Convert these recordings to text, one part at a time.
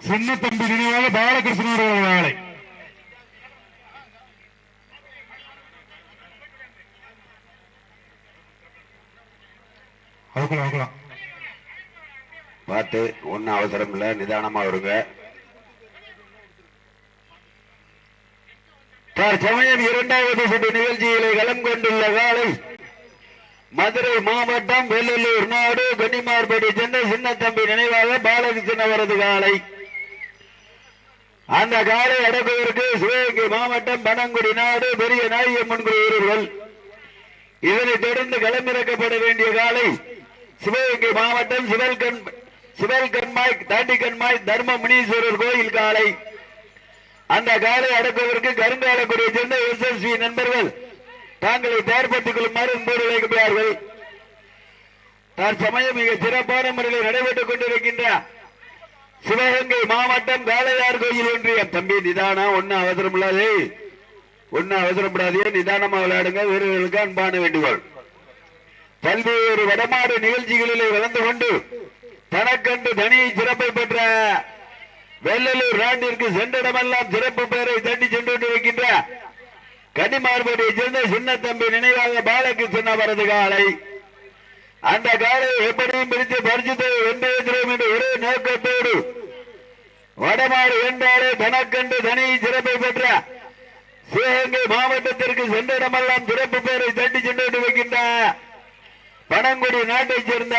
சின்ன தம்பி நினைவாக பாலகிருஷ்ணன் அவர்கள் வேலை. அவுக்கலாம் அவுக்கலாம் பார்த்து ஒன்னும் அவசரம் இல்ல நிதானமா வருங்க தற்சமயம் இரண்டாவது சுற்று நிகழ்ச்சிகளை களம் கொண்டுள்ள காலை மதுரை மாவட்டம் வெள்ளலூர் நாடு கன்னிமார்படி சென்னை சின்னத்தம்பி நினைவாக பாலகிருஷ்ணன் அவரது காலை அந்த காலை அடக்குவதற்கு சிவகங்கை மாவட்டம் பனங்குடி நாடு பெரிய நாயம்மன் வீரர்கள். இதனைத் தொடர்ந்து களமிறக்கப்பட வேண்டிய காலை சிவகங்கை மாவட்டம் சிவல்கண் சிவல்கண்மாய் கண்மாய் தர்ம முனீஸ்வரர் கோயில் காலை. அந்த காலை அடக்குவதற்கு கருங்காலக்குடியை சேர்ந்த எஸ்எஸ்வி நண்பர்கள் தாங்களை தயார்படுத்திக் கொள்ளுமாறு அன்போடு வைக்கப்படுவார்கள் தற்சமயம் மிக சிறப்பான முறையில் நடைபெற்றுக் கொண்டிருக்கின்ற சிவகங்கை மாவட்டம் வேலையார் கோயில் ஒன்றியம் தம்பி நிதானம் ஒன்னும் அவசரம் இல்லாது. ஒன்னும் அவசரப்படாதே நிதானமா விளையாடுங்க வீரர்களுக்கு அன்பான வேண்டுகோள். பல்வேறு வடமாடு நிகழ்ச்சிகளிலே கலந்து கொண்டு தனக்கண்டு தனி சிறப்பை பெற்ற வெள்ளலூர் ராண்டிற்கு சென்றிடமெல்லாம் சிறப்பு பெயரை தட்டி சென்று கொண்டிருக்கின்ற கன்னிமார்படியை சேர்ந்த சின்ன தம்பி நினைவாக பாலகிருஷ்ணன் அவரது காலை அந்த காலை எப்படியும் பிரித்து பரிசுத்தை வென்றேந்திரோம் என்று ஒரே நோக்கத்தோடு. வடமாடு என்றாலே தனக்கண்டு தனி சிறப்பை பெற்ற சிவகங்கை மாவட்டத்திற்கு சென்ற இடமெல்லாம் சிறப்பு பெயரை தட்டி சென்று வைக்கின்ற பனங்குடி நாட்டைச் சேர்ந்த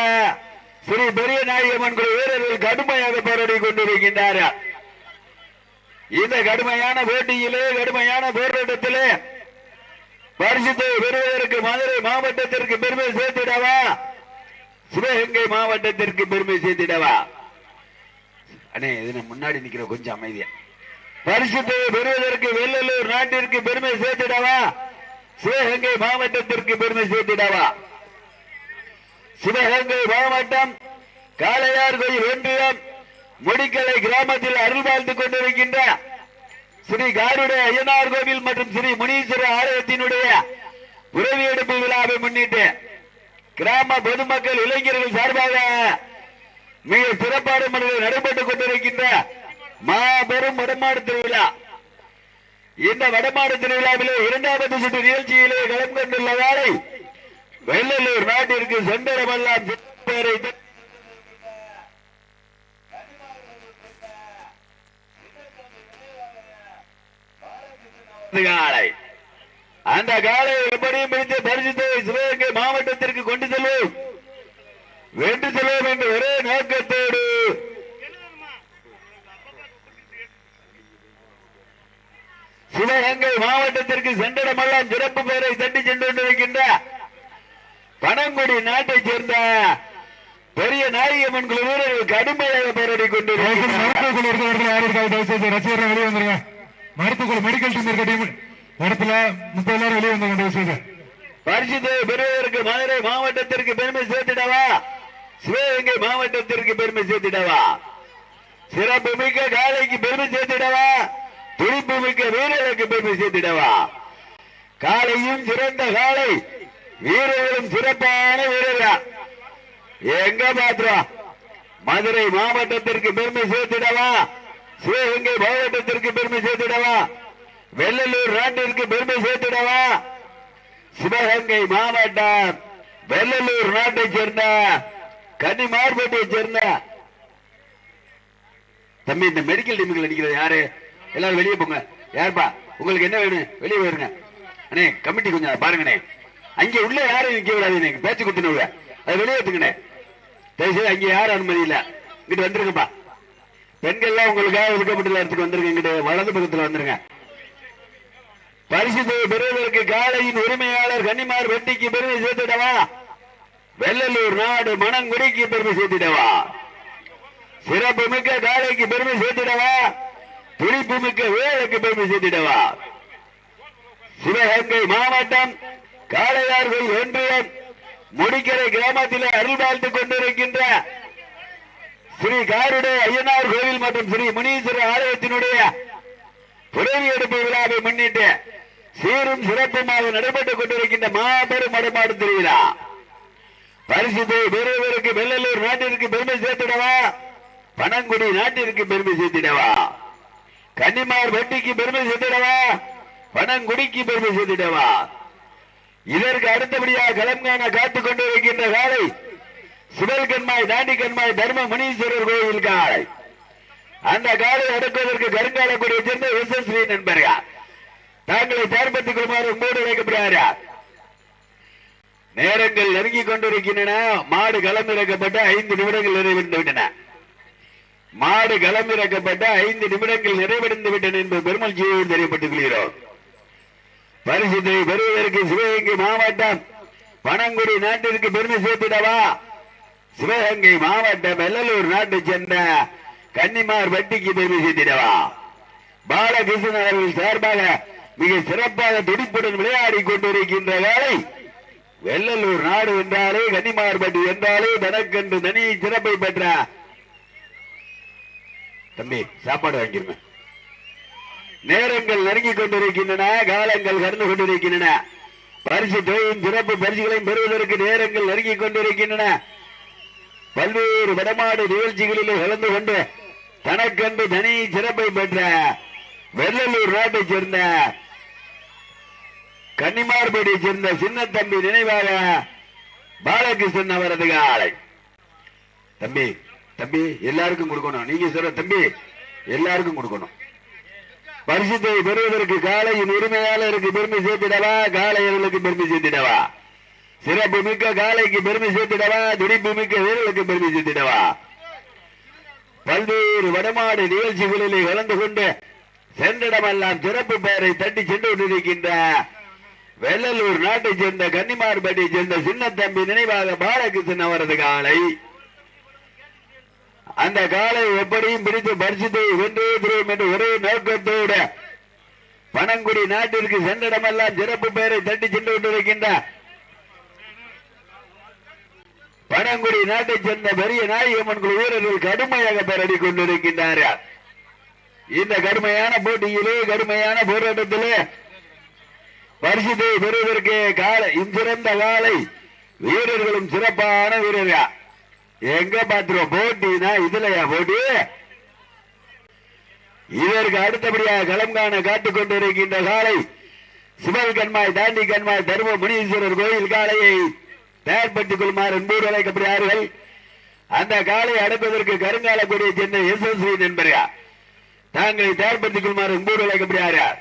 ஸ்ரீ பெரிய நாயகமன் குழு வீரர்கள் கடுமையாக போராடி கொண்டிருக்கின்றார்கள் இந்த கடுமையான போட்டியிலே கடுமையான போராட்டத்திலே பரிசுத்தை பெறுவதற்கு மதுரை மாவட்டத்திற்கு பெருமை சேர்த்திடவா? சிவகங்கை மாவட்டத்திற்கு பெருமை சேர்த்திடவா? அண்ணே இதுல முன்னாடி நிக்கிற கொஞ்சம் அமைதியா. பரிசுத்தை பெறுவதற்கு வெள்ளலூர் நாட்டிற்கு பெருமை சேர்த்திடவா? சிவகங்கை மாவட்டத்திற்கு பெருமை சேர்த்திடவா? சிவகங்கை மாவட்டம் காளையார் கோயில் ஒன்றியம் முடிக்கலை கிராமத்தில் அருள் வாழ்ந்து கொண்டிருக்கின்ற ஸ்ரீ காருடைய ஐயனார் கோவில் மற்றும் ஸ்ரீ முனீஸ்வர ஆலயத்தினுடைய உறவி எடுப்பு விழாவை முன்னிட்டு கிராம பொதுமக்கள் இளைஞர்கள் சார்பாக மிக சிறப்பான முறையில் நடைபெற்றுக் கொண்டிருக்கின்ற மாபெரும் வடமாடு திருவிழா. இந்த வடமாடு திருவிழாவிலே இரண்டாவது சுற்று நிகழ்ச்சியிலே கலந்து கொண்டுள்ள வேலை வெள்ளலூர் நாட்டிற்கு சென்றடமெல்லாம் காலை அந்த காலை எப்படியும் பிடித்து பரிசுத்தை சிவகங்கை மாவட்டத்திற்கு கொண்டு செல்வோம். வென்று செல்வோம் என்ற ஒரே நோக்கத்தோடு. சிவகங்கை மாவட்டத்திற்கு சென்றடமெல்லாம் சிறப்பு பெயரை தட்டி சென்று கொண்டிருக்கின்ற பனங்குடி நாட்டைச் சேர்ந்த பெரிய நாயகமன் குழு வீரர்கள் கடுமையாக போராடி கொண்டிருக்கிறார். மருத்துவக்குழு இருக்கிறவர்கள் யாரும் இருக்காது தயவு ரசிகர்கள் வெளியே வந்துருங்க. மருத்துவக்குழு மெடிக்கல் டீம் இருக்க டீம் இடத்துல முப்பது பேர் வெளியே வந்துருங்க தயவு செய்து பரிசுத்தை பெறுவதற்கு மதுரை மாவட்டத்திற்கு பெருமை சேர்த்திடவா? சிவகங்கை மாவட்டத்திற்கு பெருமை சேர்த்திடவா? சிறப்பு மிக்க காலைக்கு பெருமை சேர்த்திடவா? துடிப்பு மிக்க வீரர்களுக்கு பெருமை சேர்த்திடவா? காலையும் சிறந்த காலை வீரர்களும் சிறப்பான வீரர்கள்? எங்க பாத்திரம் மதுரை மாவட்டத்திற்கு பெருமை சேர்த்திடவா? சிவகங்கை மாவட்டத்திற்கு பெருமை சேர்த்திடவா? வெள்ளலூர் நாட்டிற்கு பெருமை சேர்த்திடவா? சிவகங்கை மாவட்டம் வெள்ளலூர் நாட்டை சேர்ந்த கன்னிமார்பட்டியை சேர்ந்த தம்பி இந்த மெடிக்கல் டீமுகள் அடிக்கிறது யாரு? எல்லாரும் வெளியே போங்க. யாருப்பா? உங்களுக்கு என்ன வேணும்? வெளியே போயிருங்க. அண்ணே கமிட்டி கொஞ்சம் பாருங்கண்ணே. அங்க உள்ள யாரும் நிக்க விடாது எனக்கு பேச்சு குத்துனவங்க அது வெளியே எடுத்துங்கண்ணே தயவுசெய்து அங்க யாரும் அனுமதி இல்ல. இங்கிட்டு வந்துருங்கப்பா. பெண்கள்லாம் உங்களுக்காக ஒதுக்கப்பட்டுள்ள இடத்துக்கு வந்துருங்க. இங்கிட்டு வலது பக்கத்துல வந்துருங்க. பரிசுத்தை பெறுவதற்கு காலையின் உரிமையாளர் கன்னிமார் வெட்டிக்கு பெருமை சேர்த்துடவா வெள்ளலூர் நாடு மணங்குடிக்கு பெருமை சேர்த்திடவா சிறப்பு மிக்க காலைக்கு பெருமை சேர்த்திடவா துடிப்பு மிக்க வேலைக்கு பெருமை சேர்த்திடவா சிவகங்கை மாவட்டம் காளையார்கள் ஒன்றியம் முடிக்கரை கிராமத்தில் அருள் வாழ்த்து கொண்டிருக்கின்ற ஸ்ரீ காருடைய ஐயனார் கோவில் மற்றும் ஸ்ரீ முனீஸ்வரர் ஆலயத்தினுடைய புறவி எடுப்பு விழாவை முன்னிட்டு சீரும் சிறப்புமாக நடைபெற்றுக் கொண்டிருக்கின்ற மாபெரும் மடமாடு திருவிழா. பரிசு பெறுவதற்கு வெள்ளலூர் நாட்டிற்கு பெருமை சேர்த்திடவா? பனங்குடி நாட்டிற்கு பெருமை சேர்த்திடவா? கன்னிமார் வட்டிக்கு பெருமை சேர்த்திடவா? பனங்குடிக்கு பெருமை சேர்த்திடவா? இதற்கு அடுத்தபடியாக கலம்கான காத்துக் கொண்டிருக்கின்ற காலை சிவல் கண்மாய் தாண்டி கண்மாய் தர்ம முனீஸ்வரர் கோயில் காலை. அந்த காலை அடக்குவதற்கு கருங்காலக்குடியை சேர்ந்த எஸ்எஸ்வி நண்பர்கள். தாங்களை தயார்படுத்திக் கொள்ளுமாறு மூடு வைக்கப்படுகிறார் நேரங்கள் நெருங்கிக் கொண்டிருக்கின்றன. மாடு களமிறக்கப்பட்ட ஐந்து நிமிடங்கள் நிறைவடைந்து விட்டன. மாடு களமிறக்கப்பட்ட ஐந்து நிமிடங்கள் நிறைவடைந்து விட்டன என்பது ஜீவன் தெரியப்பட்டுக் கொள்கிறோம் பரிசுத்தை பெறுவதற்கு சிவகங்கை மாவட்டம் பனங்குடி நாட்டிற்கு பெருமை சேர்த்திடவா? சிவகங்கை மாவட்டம் வெள்ளலூர் நாட்டை சேர்ந்த கன்னிமார் வட்டிக்கு பெருமை சேர்த்திடவா? பாலகிருஷ்ணன் அவர்கள் சார்பாக மிக சிறப்பாக துடிப்புடன் விளையாடி கொண்டிருக்கின்ற வேலை வெள்ளலூர் நாடு என்றாலே கன்னிமார்பட்டி என்றாலே தனக்கென்று தனி சிறப்பை பெற்ற தம்பி சாப்பாடு வாங்கிருங்க. நேரங்கள் நெருங்கிக் கொண்டிருக்கின்றன காலங்கள் கடந்து கொண்டிருக்கின்றன. பரிசு தொகையும் சிறப்பு பரிசுகளையும் பெறுவதற்கு நேரங்கள் நெருங்கிக் கொண்டிருக்கின்றன. பல்வேறு வடமாடு நிகழ்ச்சிகளிலே கலந்து கொண்டு தனக்கென்று தனி சிறப்பை பெற்ற வெள்ளலூர் ரோட்டை சேர்ந்த கன்னிமார்படியை சேர்ந்த சின்ன தம்பி நினைவாக பாலகிருஷ்ணன் அவரது காலை. தம்பி தம்பி எல்லாருக்கும் கொடுக்கணும். நீங்க சொல்ற தம்பி எல்லாருக்கும் கொடுக்கணும். பரிசுத்தை பெறுவதற்கு காலையின் உரிமையாளருக்கு பெருமை சேர்த்திடவா? காலையர்களுக்கு பெருமை சேர்த்திடவா? சிறப்பு மிக்க காளைக்கு பெருமை சேர்த்திடவா? துடிப்பு மிக்க வீரர்களுக்கு பெருமை சேர்த்திடவா? பல்வேறு வடமாடு நிகழ்ச்சிகளிலே கலந்து கொண்டு சென்றிடமெல்லாம் சிறப்பு பெயரை தட்டி சென்று கொண்டிருக்கின்ற வெள்ளலூர் நாட்டை சேர்ந்த கன்னிமார்பட்டியை சேர்ந்த சின்னத்தம்பி நினைவாக பாலகிருஷ்ணன் அவரது காலை. அந்த காலை எப்படியும் பிடித்து பரிசுத்தை வென்றே திருவோம் ஒரே நோக்கத்தோடு பனங்குடி நாட்டிற்கு சென்றிடமெல்லாம் சிறப்பு பெயரை தட்டி சென்று கொண்டிருக்கின்ற பனங்குடி நாட்டைச் சேர்ந்த பெரிய நாயகம்மன் குழு வீரர்கள் கடுமையாக பெயரடி கொண்டிருக்கின்றார்கள். இந்த கடுமையான போட்டியிலே கடுமையான போராட்டத்திலே பரிசுத்தை பெறுவதற்கு காலை இஞ்சிறந்த காலை வீரர்களும் சிறப்பான வீரர்கள் எங்க பாத்துருவோம் போட்டினா இதுலயா போட்டி? இதற்கு அடுத்தபடியாக களம் காண காத்துக் கொண்டிருக்கின்ற காலை சிவல் கண்மாய் தாண்டி கண்மாய் தரும முனீஸ்வரர் கோயில் காளையை தயார்படுத்திக் கொள்ளுமாறு என்போடு அழைக்கப்படுகிறார்கள். அந்த காலை அடைப்பதற்கு கருங்கால கொடியை சேர்ந்த எஸ் எஸ் நண்பர்கள் தாங்களை தயார்படுத்திக் கொள்ளுமாறு உங்களோடு அழைக்கப்படுகிறார்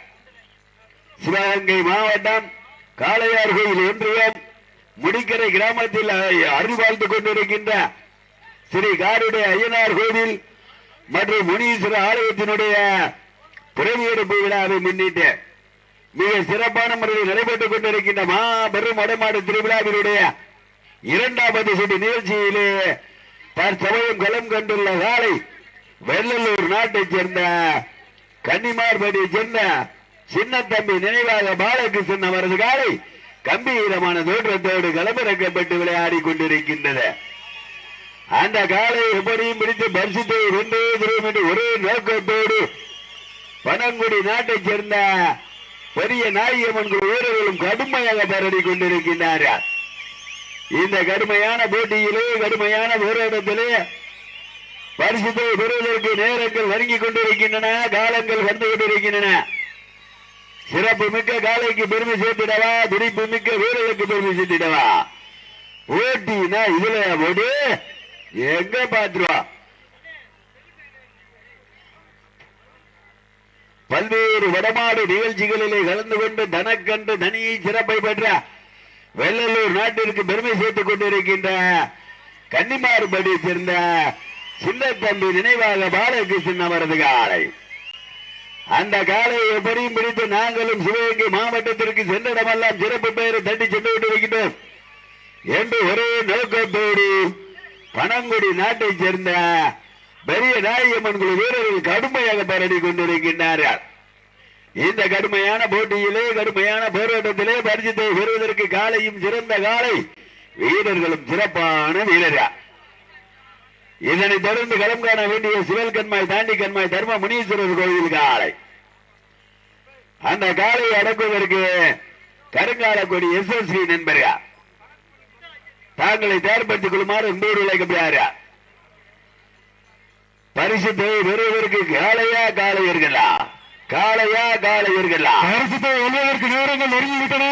சிவகங்கை மாவட்டம் காளையார் கோயில் ஒன்றியம் முடிக்கரை கிராமத்தில் அருள் வாழ்ந்து கொண்டிருக்கின்ற ஸ்ரீ காருடைய ஐயனார் கோவில் மற்றும் முனீஸ்வர ஆலயத்தினுடைய பிறவியெடுப்பு விழாவை முன்னிட்டு மிக சிறப்பான முறையில் நடைபெற்றுக் கொண்டிருக்கின்ற மாபெரும் வடமாடு திருவிழாவினுடைய இரண்டாவது சுற்று நிகழ்ச்சியிலே தற்சமயம் களம் கண்டுள்ள காலை வெள்ளலூர் நாட்டை சேர்ந்த கன்னிமார்படியை சேர்ந்த சின்னத்தம்பி நினைவாக பாலகிருஷ்ணன் அவரது காலை கம்பீரமான தோற்றத்தோடு கலப்பிறக்கப்பட்டு விளையாடி கொண்டிருக்கின்றது. அந்த காலை எப்படியும் பிடித்து பரிசுத்தை வென்றே தரும் என்று ஒரே நோக்கத்தோடு பனங்குடி நாட்டைச் சேர்ந்த பெரிய நாயகமன்கள் வீரர்களும் கடுமையாக பரடி கொண்டிருக்கின்றார்கள். இந்த கடுமையான போட்டியிலே கடுமையான போராட்டத்திலே பரிசுத்தை பெறுவதற்கு நேரங்கள் நெருங்கிக் கொண்டிருக்கின்றன காலங்கள் வந்து கொண்டிருக்கின்றன. சிறப்பு மிக்க காலைக்கு பெருமை சேர்த்திடவா துடிப்பு மிக்க வீரர்களுக்கு பெருமை சேர்த்திடவா? ஓட்டினா இதுல ஓடி எங்க பாத்துருவா பல்வேறு வடமாடு நிகழ்ச்சிகளிலே கலந்து கொண்டு தனக்கன்று தனியை சிறப்பை பெற்ற வெள்ளலூர் நாட்டிற்கு பெருமை சேர்த்துக் கொண்டிருக்கின்ற கன்னிமாறுபடி சேர்ந்த சின்னத்தம்பி நினைவாக பாலகிருஷ்ணன் அவரது காலை. அந்த காலை எப்படியும் பிடித்து நாங்களும் சிவகங்கை மாவட்டத்திற்கு சென்றிடமெல்லாம் சிறப்பு பெயரை தட்டி சென்று விட்டு வைக்கின்றோம். என்று ஒரே நோக்கத்தோடு பனங்குடி நாட்டைச் சேர்ந்த பெரிய நாயகம்மன் குழு வீரர்கள் கடுமையாக பரடி கொண்டிருக்கின்றார்கள். இந்த கடுமையான போட்டியிலே கடுமையான போராட்டத்திலே பரிசுத்தை பெறுவதற்கு காலையும் சிறந்த காலை. வீரர்களும் சிறப்பான வீரர்கள். இதனைத் தொடர்ந்து களம் காண வேண்டிய சிவல் கண்மாய் தாண்டி கண்மாய் தர்ம முனீஸ்வரர் கோவில் காலை. அந்த காலையை அடக்குவதற்கு கருங்கால கொடி எஸ் எஸ் ஸ்ரீ நண்பர்கள் தாங்களை தயார்படுத்திக் கொள்ளுமாறு என்போடு உழைக்கப்படுகிறார் பரிசு தொகை பெறுவதற்கு காளையா காளையர்களா? காளையா காளையர்களா? பரிசுத்தை வெல்வதற்கு நேரங்கள் நெருங்கிவிட்டன.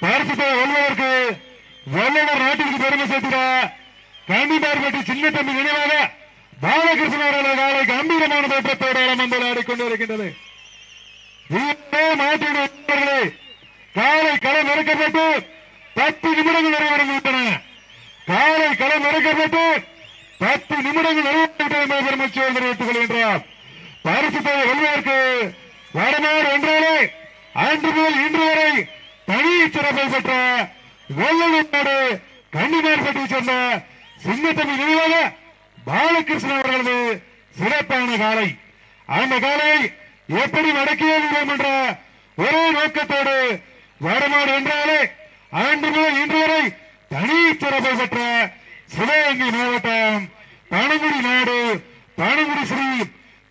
பரிசுத்தை வெல்வதற்கு வல்லுநர் நாட்டிற்கு பெருமை சேர்த்துடா. காந்திபார்பட்டி சின்ன தம்பி நினைவாக பாலகிருஷ்ணன் அவர்கள் காலை கம்பீரமான தோற்றத்தோடு அலமந்தல் ஆடிக்கொண்டிருக்கின்றது இதே காலை களம் இறக்கப்பட்டு பத்து நிமிடங்கள் நிறைவடைந்து காலை களம் இறக்கப்பட்டு பத்து நிமிடங்கள் நிறைவேற்ற என்பதை தெரிவித்துக் கொள்கின்றார். பரிசு தொகை வெல்வதற்கு வடமாறு என்றாலே அன்று முதல் இன்று வரை தனி சிறப்பை பெற்ற வெள்ளநாடு கன்னிமார்பட்டியை சேர்ந்த சின்னத்தம்பி நினைவாக பாலகிருஷ்ணன் அவர்களது சிறப்பான காலை. அந்த காலையை எப்படி வடக்கே விடுவோம் என்ற ஒரே நோக்கத்தோடு வடமாடு என்றாலே ஆண்டு முதல் இன்று வரை தனி சிறப்பை பெற்ற சிவகங்கை மாவட்டம் பனங்குடி நாடு பனங்குடி ஸ்ரீ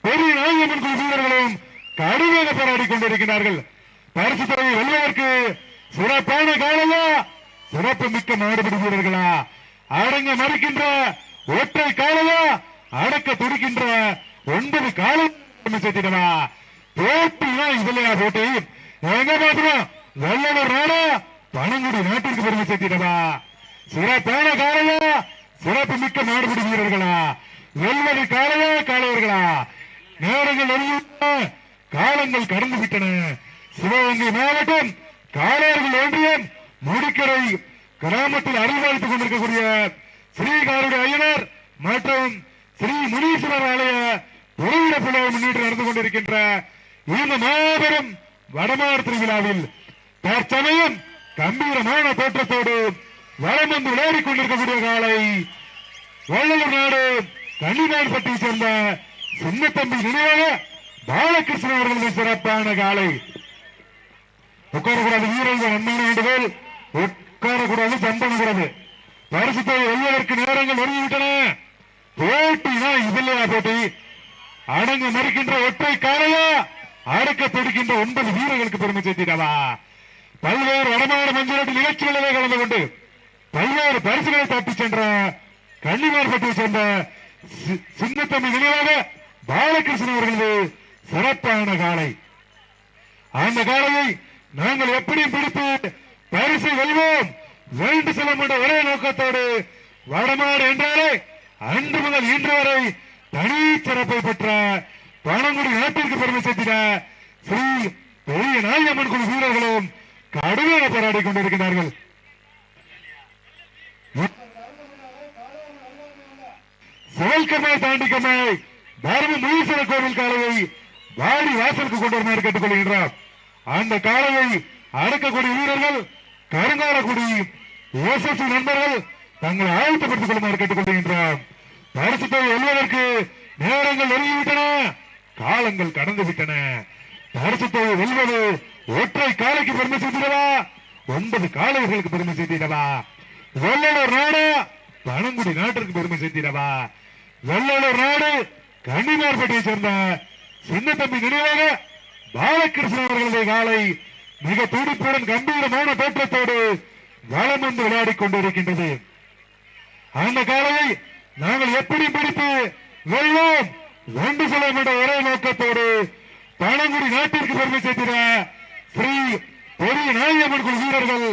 பெரிய நாயகமன் குழு வீரர்களும் கடுமையாக போராடி கொண்டிருக்கிறார்கள். பரிசு தொகை வெல்வதற்கு சிறப்பான காலையா? சிறப்பு மிக்க மாடுபடி வீரர்களா அடங்க மறுக்கின்ற ஒற்றை காலையா அடக்க துடிக்கின்ற ஒன்பது காலம் சேர்த்திடவா போட்டினா இதுலையா போட்டி? எங்க பாத்துறோம் வல்லவர் நாடா பனங்குடி நாட்டிற்கு பெருமை சேர்த்திடவா சிறப்பான காலையா சிறப்பு மிக்க மாடுபிடி வீரர்களா? வெல்வது காலையா காளையர்களா? நேரங்கள் நெருங்கிவிட்டன காலங்கள் கடந்து விட்டன. சிவகங்கை மாவட்டம் காளையர்கள் ஒன்றியம் முடிக்கரை கிராமத்தில் அறிவாளித்துக் கொண்டிருக்கக்கூடிய ஸ்ரீகாருடைய ஐயனர் மற்றும் ஸ்ரீ முனீஸ்வரர் ஆலய உறவிட பிள்ளை முன்னிட்டு நடந்து கொண்டிருக்கின்ற இந்த மாபெரும் வடமார் திருவிழாவில் தற்சமயம் கம்பீரமான தோற்றத்தோடு வளம் வந்து விளையாடிக் கொண்டிருக்கக்கூடிய காலை வள்ளலூர் நாடு கன்னிமான்பட்டியை சேர்ந்த சின்னத்தம்பி நினைவாக பாலகிருஷ்ணன் அவர்களது சிறப்பான காலை. உட்காரக்கூடாது வீரர்கள் அன்பான வேண்டுகோள் உட்காரக்கூடாது ஜம்ப் பண்ணக்கூடாது பரிசுத்தை வெல்வதற்கு நேரங்கள் நெருங்கிவிட்டன போட்டினா இதுலையா போட்டி. அடங்கு மறுக்கின்ற ஒற்றை காலையா? அடுக்க துடிக்கின்ற ஒன்பது வீரர்களுக்கு பெருமை சேர்த்திடவா பல்வேறு வடமாடு மஞ்சள் நிகழ்ச்சிகளிலே கலந்து கொண்டு பல்வேறு பரிசுகளை தட்டிச் சென்ற கன்னிமார்பட்டியை சேர்ந்த சி- சின்னத்தம்பி நினைவாக பாலகிருஷ்ணன் அவர்களது சிறப்பான காலை. அந்த காலையை நாங்கள் எப்படியும் பிடித்து பரிசை வெல்வோம். வேண்டு செல்லும் என்ற ஒரே நோக்கத்தோடு வடமாடு என்றாலே அன்று முதல் இன்று வரை தனி சிறப்பை பெற்ற பழங்குடி நாட்டிற்கு பெருமை சேர்த்திட ஸ்ரீ பெரிய நாயம்மன் குழு வீரர்களும் கடுமையாக போராடி கொண்டிருக்கிறார்கள். சிவல்கமாய் தாண்டிக்கமாய் தர்ம முனீஸ்வர கோவில் காலையை வாடி வாசலுக்கு கொண்டு வருமாறு கேட்டுக்கொள்கின்றார் அந்த காலையை அடக்கக்கூடிய வீரர்கள் கருங்காரக்குடி எஸ்எஸ்சி நண்பர்கள் தங்களை ஆயத்தப்படுத்திக் கொள்ளுமாறு கேட்டுக்கொள்கின்றார். பரிசுத்தை வெல்வதற்கு நேரங்கள் நெருங்கிவிட்டன காலங்கள் கடந்து விட்டன பரிசுத்தை வெல்வது ஒற்றை காலைக்கு பெருமை செய்திடவா ஒன்பது காலைகளுக்கு பெருமை செய்திடவா வெள்ளலூர் நாடு பனங்குடி நாட்டிற்கு பெருமை சேர்த்திடவா வெள்ளலூர் நாடு கன்னிமார்பட்டியை சேர்ந்த சின்ன தம்பி நினைவாக பாலகிருஷ்ணன் அவர்களது காலை மிக துடிப்புடன் கம்பீரமான தோற்றத்தோடு வளம் வந்து விளையாடி கொண்டிருக்கின்றது. அந்த காலையை நாங்கள் எப்படி பிடித்து வெல்வோம்? ஒன்று செல்ல என்ற ஒரே நோக்கத்தோடு பழங்குடி நாட்டிற்கு பெருமை சேர்த்திட ஸ்ரீ பெரிய நாயம்மன் குழு வீரர்கள்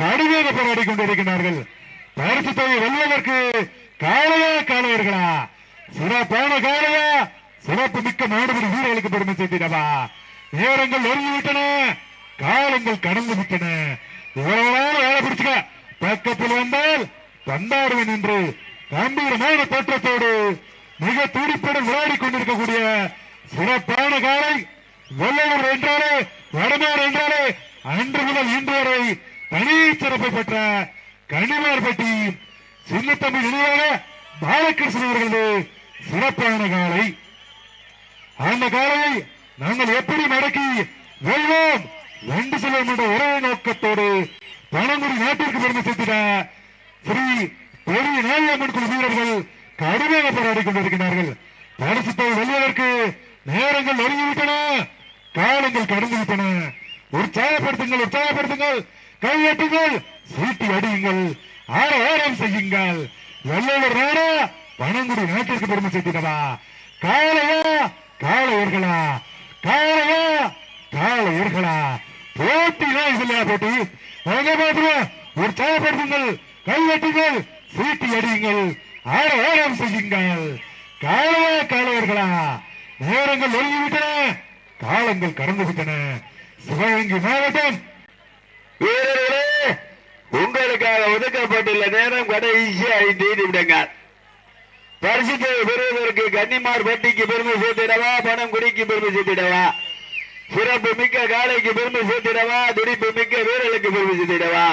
கடுமையாக போராடி கொண்டிருக்கிறார்கள். பரிசு தொகை வெல்வதற்கு காளையா காலையர்களா? சிறப்பான காளையா சிறப்பு மிக்க மாடுபடி வீரர்களுக்கு பெருமை சேர்த்திடவா நேரங்கள் ஒருங்கிவிட்டன காலங்கள் கடந்து விட்டன. இவ்வளவு வேலை பிடிச்சுக்க. பக்கத்தில் வந்தால் பந்தாடுவேன் என்று கம்பீரமான தோற்றத்தோடு மிக துடிப்புடன் விளையாடி கொண்டிருக்கக்கூடிய சிறப்பான காலை வெள்ளலூர் என்றாலே வடமாறு என்றாலே அன்று முதல் இன்று வரை தனி சிறப்பை பெற்ற கன்னிமார்பட்டி சின்னத்தம்பி நினைவாக பாலகிருஷ்ணன் அவர்களது சிறப்பான காலை. அந்த காலையை நாங்கள் எப்படி மடக்கி வெல்வோம்? ரெண்டு செல்வோம் என்ற ஒரே நோக்கத்தோடு பனங்குடி நாட்டிற்கு பெருமை சேர்த்திட ஸ்ரீ பெரிய நாயம்மன் குழு வீரர்கள் கடுமையாக போராடி கொண்டிருக்கிறார்கள். பரிசுத்தை வெல்வதற்கு நேரங்கள் நெருங்கிவிட்டன காலங்கள் கடந்துவிட்டன. உற்சாகப்படுத்துங்கள் உற்சாகப்படுத்துங்கள் கையெட்டுங்கள் சீட்டி அடியுங்கள் ஆர ஆரம் செய்யுங்கள். வெள்ளையர் நாடா பனங்குடி நாட்டிற்கு பெருமை சேர்த்திடவா? காளையா காளையர்களா? காளையா காளையர்களா? போட்டிதான் இதுலையா போட்டி? எங்க பாத்துருவோம் உற்சாகப்படுத்துங்கள் கைவட்டுங்கள் சீட்டி அடியுங்கள். ஆட ஆடம் செய்யுங்கள். காளையா காளையர்களா நேரங்கள் ஒழுங்கிவிட்டன. காலங்கள் கடந்து விட்டன. சிவகங்கை மாவட்டம். வீரர்களே உங்களுக்காக ஒதுக்கப்பட்டுள்ள நேரம் கடைசியா ஐந்து நிமிடங்க பரிசுத்தை பெறுவதற்கு கன்னிமார் பட்டிக்கு பெருமை சேர்த்திடவா? பணம் குடிக்கு பெருமை சேர்த்திடவா? சிறப்பு மிக்க காளைக்கு பெருமை சேர்த்திடவா துடிப்பு மிக்க வீரர்களுக்கு பெருமை சேர்த்திடவா?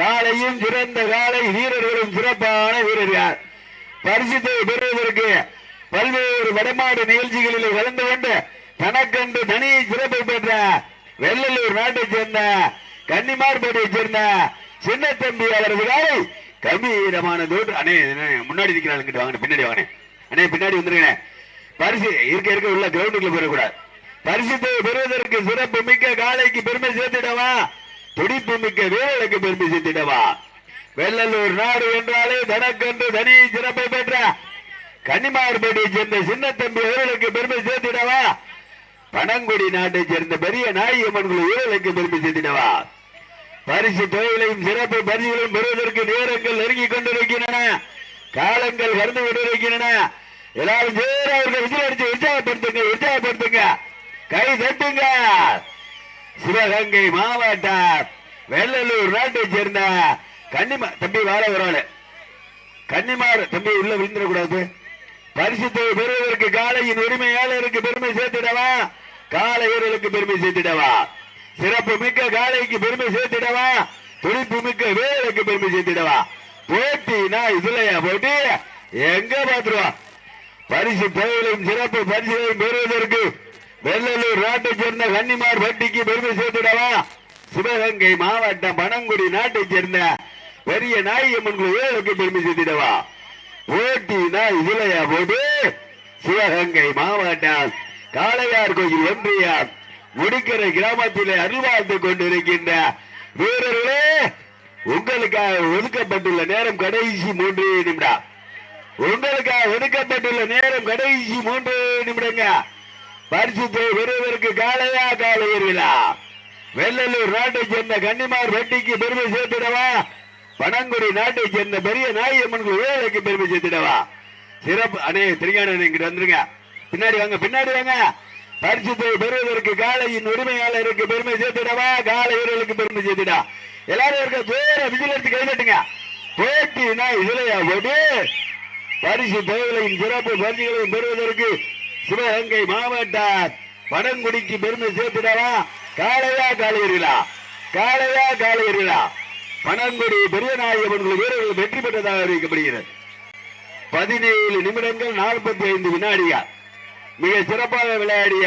காளையும் சிறந்த காளை வீரர்களும் சிறப்பான வீரர்கள் பரிசுத்தை பெறுவதற்கு பல்வேறு வடமாடு நிகழ்ச்சிகளில் கலந்து கொண்டு தனக்கென்று தனி சிறப்பை பெற்ற வெள்ளலூர் நாட்டைச் சேர்ந்த கன்னிமார்பேட்டையைச் சேர்ந்த சின்ன தம்பி அவரது காலை கம்பீரமான தோற்று. அண்ணே முன்னாடி இருக்கிறாங்க வாங்க பின்னாடி வாங்க அண்ணே பின்னாடி வந்துருங்க பரிசு இருக்க இருக்க உள்ள கிரவுண்டுக்குள்ள போயிடக்கூடாது. பரிசுத்தை பெறுவதற்கு சிறப்பு மிக்க காளைக்கு பெருமை சேர்த்திடவா? துடிப்பு மிக்க வீரர்களுக்கு பெருமை சேர்த்திடவா? வெள்ளலூர் நாடு என்றாலே தனக்கென்று தனி சிறப்பை பெற்ற கன்னிமார்பேட்டையை சேர்ந்த சின்ன தம்பி பெருமை சேர்த்திடவா? பனங்குடி நாட்டை சேர்ந்த பெரிய நாயகம்மன்கள் குழு வீரர்களுக்கு பெருமை சேர்த்திடவா? பரிசு தொகைகளையும் சிறப்பு பரிசுகளையும் பெறுவதற்கு நேரங்கள் நெருங்கிக் கொண்டிருக்கின்றன. காலங்கள் கடந்து கொண்டிருக்கின்றன. எல்லாரும் அவர்கள் விசில் அடிச்சு உற்சாகப்படுத்துங்க உற்சாகப்படுத்துங்க. கை தட்டுங்க. சிவகங்கை மாவட்டம் வெள்ளலூர் நாட்டை சேர்ந்த கன்னிமா தம்பி வாழ ஒரு கன்னிமார் தம்பி உள்ள விழுந்துடக்கூடாது. பரிசுத்தை பெறுவதற்கு காளையின் உரிமையாளருக்கு பெருமை சேர்த்திடவா? காளை பெருமை சேர்த்திடவா? சிறப்பு மிக்க காளைக்கு பெருமை சேர்த்திடவா? துடிப்பு மிக்க வேலுக்கு பெருமை சேர்த்திடவா? போட்டினா இதுலயா போட்டி? எங்க பாத்துருவா பரிசு பயிலும் சிறப்பு பரிசுகளையும் பெறுவதற்கு வெள்ளலூர் நாட்டை சேர்ந்த கன்னிமார் பட்டிக்கு பெருமை சேர்த்திடவா? சிவகங்கை மாவட்டம் பனங்குடி நாட்டை சேர்ந்த பெரிய நாயம்மன் வீரர்களுக்கு பெருமை சேர்த்திடவா? ஓட்டினா இதுலயா போட்டு சிவகங்கை மாவட்டம் காளையார் கோயில் ஒன்றியம் முடிக்கரை கிராமத்திலே அருள்வாழ்த்து கொண்டிருக்கின்ற வீரர்களே உங்களுக்காக ஒதுக்கப்பட்டுள்ள நேரம் கடைசி மூன்று நிமிடம். உங்களுக்காக ஒதுக்கப்பட்டுள்ள நேரம் கடைசி மூன்று நிமிடங்க. பரிசுத்தை பெறுவதற்கு காளையா காளையர்களா வெள்ளலூர் நாட்டை சேர்ந்த கன்னிமார் வெட்டிக்கு பெருமை சேர்த்திடவா? பனங்குடி நாட்டை சேர்ந்த பெரிய நாயம்மன் வேலைக்கு பெருமை சேர்த்திடவா? சிறப்பு அண்ணே திருஞான இங்கிட்டு வந்துருங்க. பின்னாடி வாங்க பின்னாடி வாங்க. பரிசுத்தை பெறுவதற்கு காளையின் உரிமையாளருக்கு பெருமை சேர்த்திடவா? காலை வீரர்களுக்கு பெருமை சேர்த்திடா. எல்லாரும் இருக்க தூர விஜில் எடுத்து கைதட்டுங்க போட்டினா இதுலயா போட்டு பரிசு தொகைகளையும் சிறப்பு பரிசுகளையும் பெறுவதற்கு சிவகங்கை மாவட்டம் படங்குடிக்கு பெருமை சேர்த்திடவா? காளையா காளையர்களா? காளையா காளையர்களா? பனங்குடி பெரியநாயகன் வீரர்கள் வெற்றி பெற்றதாக அறிவிக்கப்படுகிறது. பதினேழு நிமிடங்கள் நாற்பத்தி ஐந்து வினாடியா மிக சிறப்பாக விளையாடிய